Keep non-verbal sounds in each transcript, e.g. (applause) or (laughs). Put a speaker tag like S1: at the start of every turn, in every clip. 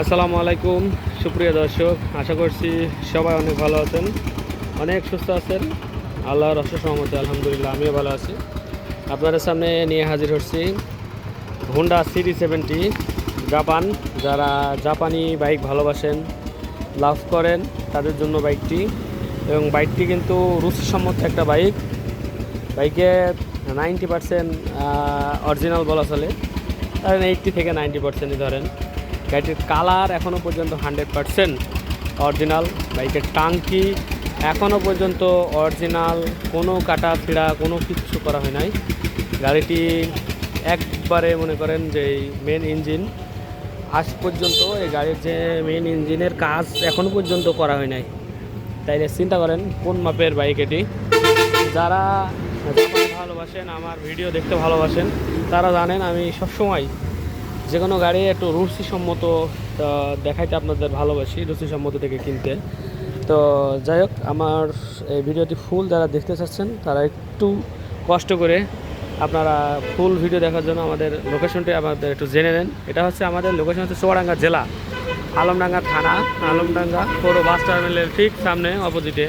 S1: আসসালামু আলাইকুম, সুপ্রিয় দর্শক, আশা করছি সবাই অনেক ভালো আছেন, অনেক সুস্থ আছেন। আল্লাহর অশেষ সহমতে আলহামদুলিল্লাহ, আমিও ভালো আছি। আপনাদের সামনে নিয়ে হাজির হচ্ছি হোন্ডা সিডি সেভেন্টি জাপান যারা জাপানি বাইক ভালোবাসেন, লাভ করেন, তাদের জন্য বাইকটি। এবং বাইকটি কিন্তু রুচিসম্মত একটা বাইক। বাইকে নাইনটি পার্সেন্ট অরিজিনাল বলা চলে। ধরেন এইটটি থেকে নাইনটি পার্সেন্টই ধরেন। গাড়িটির কালার এখনও পর্যন্ত হান্ড্রেড পার্সেন্ট অরিজিনাল, বাইকের টাঙ্কি এখনও পর্যন্ত অরিজিনাল, কোনো কাটা ফিড়া কোনো কিচ্ছু করা হয় নাই। গাড়িটি একবারে মনে করেন যে মেন ইঞ্জিন আজ পর্যন্ত এই গাড়ির যে মেন ইঞ্জিনের কাজ এখনও পর্যন্ত করা হয় নাই। তাইলে চিন্তা করেন কোন মাপের বাইক এটি? যারা ভালোবাসেন, আমার ভিডিও দেখতে ভালোবাসেন, তারা জানেন আমি সবসময় যে কোনো গাড়ি একটু রুচিসম্মত দেখাইতে আপনাদের ভালোবাসি, রুচিসম্মত থেকে কিনতে। তো যাই হোক, আমার এই ভিডিওটি ফুল যারা দেখতে চাচ্ছেন, তারা একটু কষ্ট করে আপনারা ফুল ভিডিও দেখার জন্য আমাদের লোকেশনটি আমাদের একটু জেনে নেন। এটা হচ্ছে আমাদের লোকেশন হচ্ছে চুয়াডাঙ্গা জেলা, আলমডাঙ্গা থানা, আলমডাঙ্গা পৌর বাস টার্মিনালের ঠিক সামনে, অপোজিটে।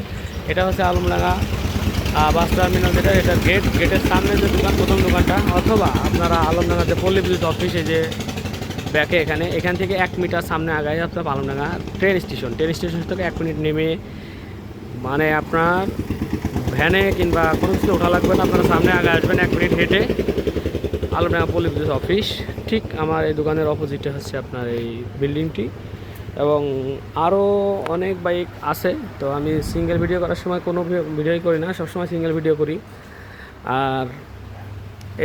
S1: এটা হচ্ছে আলমডাঙ্গা বাস টার্মিনাল যেটা এটা গেট গেটের সামনে যে দোকান, প্রথম দোকানটা, অথবা আপনারা আলমডাঙ্গা যে পল্লী বিদ্যুৎ অফিসে যে ব্যাকে এখানে, এখান থেকে এক মিটার সামনে আগায় আপনার Alamdanga train station train station থেকে এক মিনিট নেমে মানে আপনার ভ্যানে কিংবা কোনো কিছু ওঠা লাগবে না, আপনারা সামনে আগে আসবেন, এক মিনিট হেঁটে আলমডাঙ্গা পল্লী বিদ্যুৎ অফিস ঠিক আমার এই দোকানের অপোজিটে হচ্ছে আপনার এই বিল্ডিংটি এবং আরও অনেক বাইক আছে। তো আমি সিঙ্গেল ভিডিও করার সময় কোনো ভিডিওই করি না, সবসময় সিঙ্গেল ভিডিও করি। আর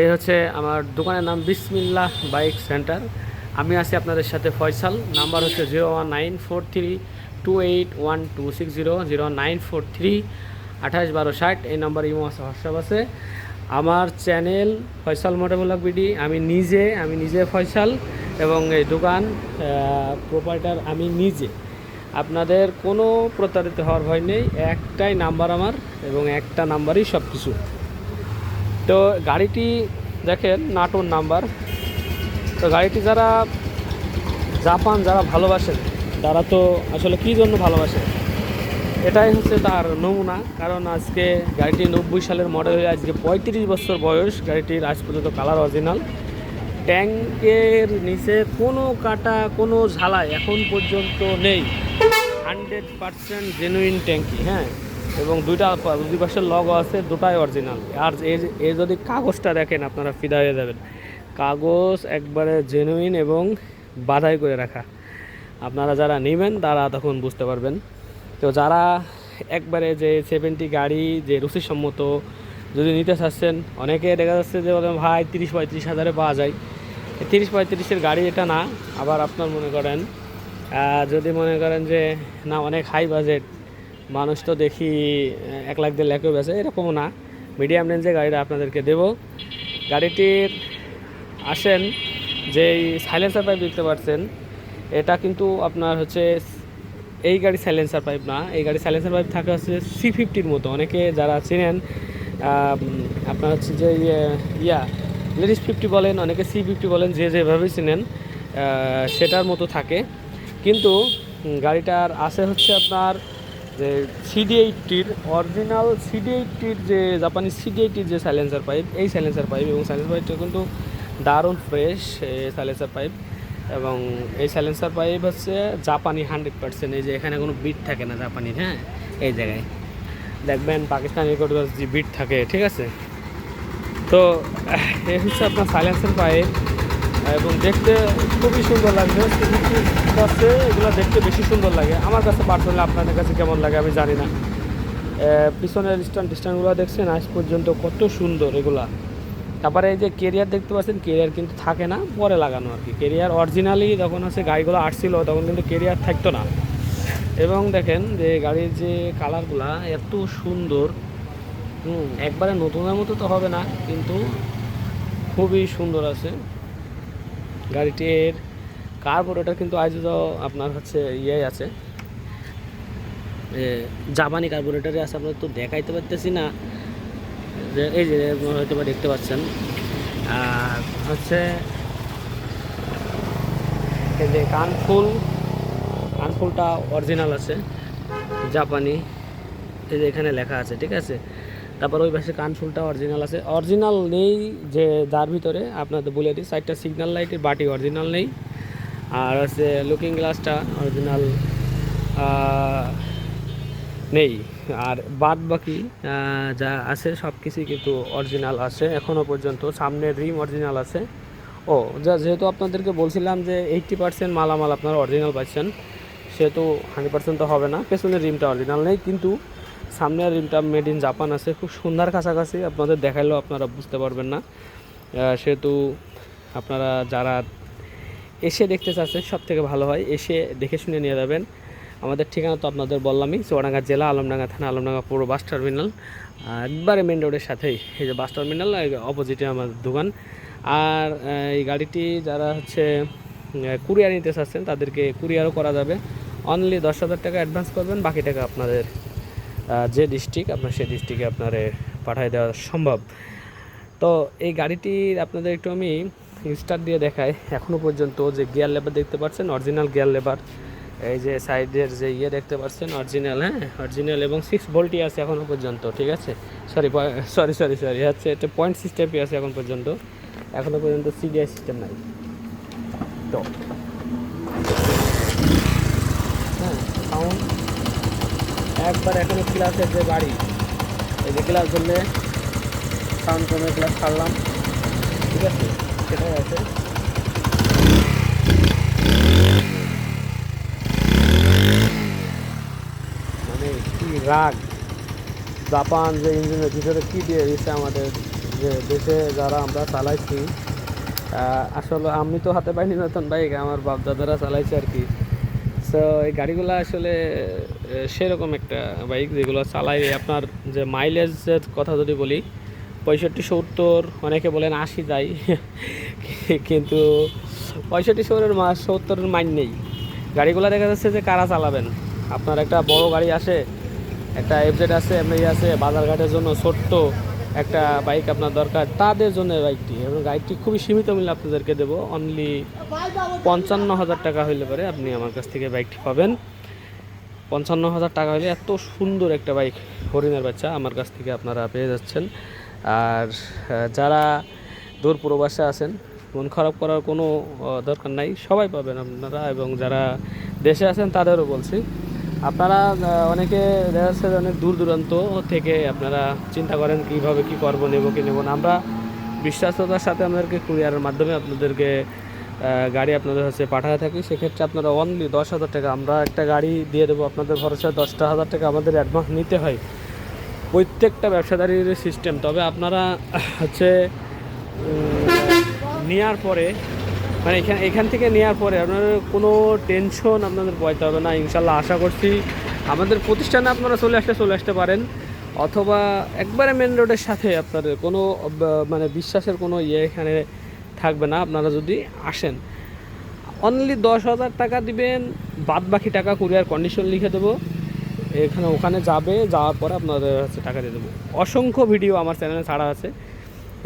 S1: এই হচ্ছে আমার দোকানের নাম বিসমিল্লাহ বাইক সেন্টার। আমি আছি আপনাদের সাথে ফয়সাল। নাম্বার হচ্ছে zero one nine four three two eight one two six zero zero nine four three আঠাশ বারো ষাট। এই নাম্বার ইমো আছে, হোয়াটসঅ্যাপ আছে। আমার চ্যানেল ফয়সাল মোটামুলাক বিডি। আমি নিজে আমি নিজে ফয়সাল। এবং এই দোকান প্রোপাইটার আমি নিজে। আপনাদের কোনো প্রতারিত হওয়ার ভয় নেই, একটাই নাম্বার আমার এবং একটা নাম্বারই সব কিছু তো গাড়িটি দেখেন, নাটোর নাম্বার তো গাড়িটি যারা জাপান যারা ভালোবাসেন, তারা তো আসলে কী জন্য ভালোবাসে? এটাই হচ্ছে তার নমুনা, কারণ আজকে গাড়িটি নব্বই সালের মডেল হয়ে আজকে পঁয়ত্রিশ বছর বয়স, গাড়িটির আজ পর্যন্ত কালার অরিজিনাল ট্যাঙ্কের নিচে কোনো কাটা, কোনো ঝালাই এখন পর্যন্ত নেই। হান্ড্রেড পারসেন্ট জেনুইন ট্যাঙ্কি হ্যাঁ? এবং দুইটা দুই পাশের লগও আছে, দুটাই অরিজিনাল আর এই যদি কাগজটা দেখেন, আপনারা ফিদা হয়ে যাবেন। কাগজ একবারে জেনুইন এবং বাধাই করে রাখা। আপনারা যারা নেবেন, তারা তখন বুঝতে পারবেন। তো যারা একবারে যে সেভেন্টি গাড়ি, যে রুচিসম্মত যদি নিতে চাচ্ছেন, অনেকে দেখা যাচ্ছে যে ভাই, তিরিশ পঁয়ত্রিশ হাজারে পাওয়া যায়। তিরিশ পঁয়ত্রিশের গাড়ি এটা না, আবার আপনার মনে করেন যদি মনে করেন যে না, অনেক হাই বাজেট মানুষ তো দেখি এক লাখ দেড় লাখও বেছে এরকমও না। মিডিয়াম রেঞ্জে গাড়িটা আপনাদেরকে দেব। গাড়িটির আসেন যে সাইলেন্সার পাইপ দেখতে পাচ্ছেন, এটা কিন্তু আপনার হচ্ছে, এই গাড়ি সাইলেন্সার পাইপ না, এই গাড়ি সাইলেন্সার পাইপ থাকে হচ্ছে সি ফিফটির মতো। অনেকে যারা চেনেন আপনার হচ্ছে যে ইয়ে ইয়া লেডিস ফিফটি বলেন, অনেকে সি ফিফটি বলেন, যে যেভাবে চেনেন সেটার মতো থাকে। কিন্তু গাড়িটার আছে হচ্ছে আপনার যে সিডি এইটটির অরিজিনাল সিডি এইটটির যে জাপানি সিডি এইটটির যে সাইলেন্সার পাইপ এই সাইলেন্সার পাইপ এবং সাইলেন্সার পাইপটা কিন্তু দারুণ ফ্রেশ সাইলেন্সার পাইপ এবং এই সাইলেন্সার পাইপ হচ্ছে জাপানি হান্ড্রেড পার্সেন্ট এই যে এখানে কোনো বিট থাকে না জাপানির হ্যাঁ? এই জায়গায়। দেখবেন পাকিস্তানি কোথাও যে বিট থাকে, ঠিক আছে? তো এই হচ্ছে আপনার সাইলেন্সার পাইপ এবং দেখতে খুবই সুন্দর লাগছে। কাছে এগুলো দেখতে বেশি সুন্দর লাগে। আমার কাছে পার্সোনালি আপনাদের কাছে কেমন লাগে আমি জানি না। পিছনের স্ট্যান্ড স্ট্যান্ডগুলো দেখছেন, আজ পর্যন্ত কত সুন্দর এগুলা। তারপরে এই যে কেরিয়ার দেখতে পাচ্ছেন কেরিয়ার কিন্তু থাকে না, পরে লাগানো আর কি। কেরিয়ার অরিজিনালি যখন হচ্ছে গাড়িগুলো আসছিল, তখন কিন্তু কেরিয়ার থাকতো না। এবং দেখেন যে গাড়ির যে কালারগুলা এত সুন্দর হুম। একবারে নতুনের মতো তো হবে না কিন্তু খুবই সুন্দর আছে। গাড়িটির কার্বোরেটার কিন্তু আজ আপনার হচ্ছে ইয়ে আছে। জাপানি কার্বোরেটারে আছে আপনার তো দেখাইতে পারতেছি না। এই যে হয়তো বা দেখতে পাচ্ছেন। আর হচ্ছে এই যে কানফুল কানফুলটা অরিজিনাল আছে জাপানি। এই যে এখানে লেখা আছে ঠিক আছে? তারপর ওই পাশে কানফুলটা অরিজিনাল আছে। অরিজিনাল নেই যে যার ভিতরে, আপনাদের বলে দিই সাইডটা সিগন্যাল লাইটের বাটি অরিজিনাল নেই। আর হচ্ছে লুকিং গ্লাসটা অরিজিনাল নেই। আর বাদ বাকি যা আছে সব কিছুই কিন্তু অরিজিনাল আছে এখনও পর্যন্ত। সামনের রিম অরিজিনাল আছে। ও, যা যেহেতু আপনাদেরকে বলছিলাম যে এইট্টি পার্সেন্ট মালামাল আপনারা অরিজিনাল পাচ্ছেন, সেহেতু হান্ড্রেড পার্সেন্ট তো হবে না, পেছনের রিমটা অরিজিনাল নেই। কিন্তু সামনের রিমটা মেড ইন জাপান আছে। খুব সুন্দর কাছাকাছি। আপনাদের দেখাইলেও আপনারা বুঝতে পারবেন না। সেহেতু আপনারা যারা এসে দেখতে চাচ্ছেন সব থেকে ভালো হয়। এসে দেখে শুনে নিয়ে যাবেন। আমাদের ঠিকানা তো আপনাদের বললামই, চুয়াডাঙ্গা জেলা, আলমডাঙ্গা থানা, আলমডাঙ্গা পুরো বাস টার্মিনাল। একবারে মেন রোডের সাথেই, এই যে বাস টার্মিনাল অপোজিটে আমার দোকান। আর এই গাড়িটি যারা হচ্ছে কুরিয়ার নিতে চাচ্ছেন, তাদেরকে কুরিয়ারও করা যাবে। অনলি দশ হাজার টাকা অ্যাডভান্স করবেন, বাকি টাকা আপনাদের যে ডিস্ট্রিক্ট, আপনার সেই ডিস্ট্রিক্টে আপনার পাঠিয়ে দেওয়া সম্ভব। তো এই গাড়িটির আপনাদের একটু আমি স্টার্ট দিয়ে দেখাই। এখনও পর্যন্ত যে গিয়ার লেবার দেখতে পাচ্ছেন, অরিজিনাল গিয়ার লেবার, এই যে সাইডের যে ইয়ে দেখতে পাচ্ছেন, অরিজিনাল হ্যাঁ? অরিজিনাল এবং সিক্স ভোল্টই আছে এখনও পর্যন্ত, ঠিক আছে? সরি সরি সরি সরি হচ্ছে এটা পয়েন্ট সিস্টেমই আছে এখন পর্যন্ত। এখনও পর্যন্ত সিডিআই সিস্টেম নাই। তো হ্যাঁ সাউন্ড একবার এখনও ক্লাসের যে গাড়ি এই যে ক্লাস ধরলে সাউন্ড কমে ক্লাস ছাড়লাম। ঠিক আছে? সেটাই আছে। মানে কি রাগ? জাপান যে ইঞ্জিনের ভিতরে কী দিয়ে দিচ্ছে আমাদের যে দেশে যারা আমরা চালাইছি আসলে আমি তো হাতে পাইনি নতুন বাইক আমার বাপ দাদারা চালাইছে আর কি। সো এই গাড়িগুলো আসলে সেরকম একটা বাইক যেগুলো চালাই আপনার যে মাইলেজের কথা যদি বলি, পঁয়ষট্টি, সত্তর, অনেকে বলেন আশি যায় (laughs) কিন্তু পঁয়ষট্টি, সত্তরের মা, সত্তরের মাইন নেই। গাড়িগুলো দেখা যাচ্ছে যে কারা চালাবেন? আপনার একটা বড় গাড়ি আসে, একটা এফজেড আছে এমনি আছে, বাজারঘাটের জন্য ছোট্ট একটা বাইক আপনার দরকার, তাদের জন্য বাইকটি। এবং গাড়িটি খুবই সীমিত মূল্যে আপনাদেরকে দেবো। অনলি পঞ্চান্ন হাজার টাকা হইলে পরে আপনি আমার কাছ থেকে বাইকটি পাবেন। পঞ্চান্ন হাজার টাকা হলে এত সুন্দর একটা বাইক হরিণের বাচ্চা আমার কাছ থেকে আপনারা পেয়ে যাচ্ছেন। আর যারা দূর প্রবাসে আছেন, মন খারাপ করার কোনো দরকার নাই, সবাই পাবেন আপনারা এবং যারা দেশে আছেন তাদেরও বলছি। আপনারা অনেকে দেখা যাচ্ছে অনেক দূর দূরান্ত থেকে আপনারা চিন্তা করেন কীভাবে কী করব, নেব কি নেব না। আমরা বিশ্বাসতার সাথে আমাদেরকে কুরিয়ারের মাধ্যমে আপনাদেরকে গাড়ি আপনাদের হচ্ছে পাঠাতে থাকি, সেক্ষেত্রে আপনারা অনলি দশ হাজার টাকা, আমরা একটা গাড়ি দিয়ে দেবো, আপনাদের ভরসায় দশটা হাজার টাকা আমাদের অ্যাডভান্স নিতে হয়। প্রত্যেকটা ব্যবসাদারির সিস্টেম তবে আপনারা হচ্ছে নেওয়ার পরে মানে এখান এখান থেকে নেওয়ার পরে আপনার কোনো টেনশন আপনাদের পড়তে হবে না, ইনশাল্লাহ আশা করছি আমাদের প্রতিষ্ঠানে আপনারা চলে আসতে চলে আসতে পারেন, অথবা একবারে মেন রোডের সাথে আপনাদের কোনো মানে বিশ্বাসের কোনো ইয়ে এখানে থাকবে না, আপনারা যদি আসেন। অনলি দশ হাজার টাকা দিবেন, বাদ বাকি টাকা কুরিয়ার কন্ডিশন লিখে দেবো। এখানে ওখানে যাবে, যাওয়ার পরে আপনাদের হচ্ছে টাকা দিয়ে দেবো। অসংখ্য ভিডিও আমার চ্যানেলে ছাড়া আছে।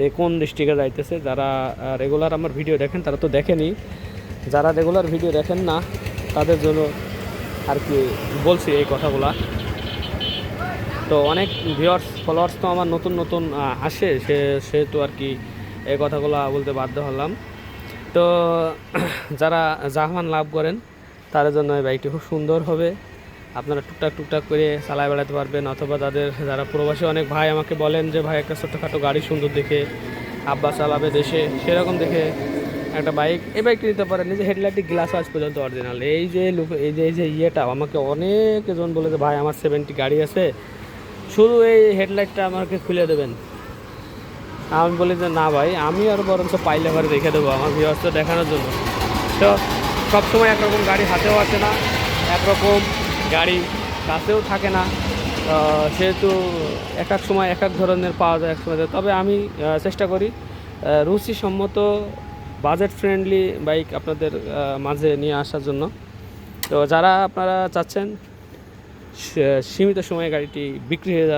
S1: এ কোন ডিস্ট্রিক্টে যাইতেছে, যারা রেগুলার আমার ভিডিও দেখেন, তারা তো দেখেনি। যারা রেগুলার ভিডিও দেখেন না, তাদের জন্য আর কি বলছি এই কথাগুলা। তো অনেক ভিউয়ার্স ফলোয়ার্স তো আমার নতুন নতুন আসে। সে সেহেতু আর কি এই কথাগুলো বলতে বাধ্য হলাম। তো (clears throat) যারা জাহান লাভ করেন, তাদের জন্য এই বাইকটি খুব সুন্দর হবে। আপনারা টুকটাক টুকটাক করে চালায় বেড়াতে পারবেন, অথবা তাদের যারা প্রবাসী, অনেক ভাই আমাকে বলেন যে, ভাই, একটা ছোটোখাটো গাড়ি সুন্দর দেখে আব্বা চালাবে দেশে। সেরকম দেখে একটা বাইক, এই বাইকটি নিতে পারেন। যে হেডলাইটটি গ্লাস আজ পর্যন্ত অরিজিনাল। এই যে লুক, এই যে এই যে ইয়েটা, আমাকে অনেকজন বলে যে, ভাই, আমার সেভেন্টি গাড়ি আছে। শুধু এই হেডলাইটটা আমাকে খুলে দেবেন। আমি বলি যে, না ভাই, আমি আর বরঞ্চ পাইলে ঘরে রেখে দেবো আমার ভিউয়ার্স দেখানোর জন্য। তো সবসময় একরকম গাড়ি হাতেও আসে না, একরকম গাড়ি কাছেও থাকে না। সেহেতু এক এক সময় এক এক ধরনের পাওয়া যায় এক সময় তবে আমি চেষ্টা করি রুচিসম্মত বাজেট ফ্রেন্ডলি বাইক আপনাদের মাঝে নিয়ে আসার জন্য। তো যারা আপনারা চাচ্ছেন সীমিত সময়ে গাড়িটি বিক্রি হয়ে যাওয়া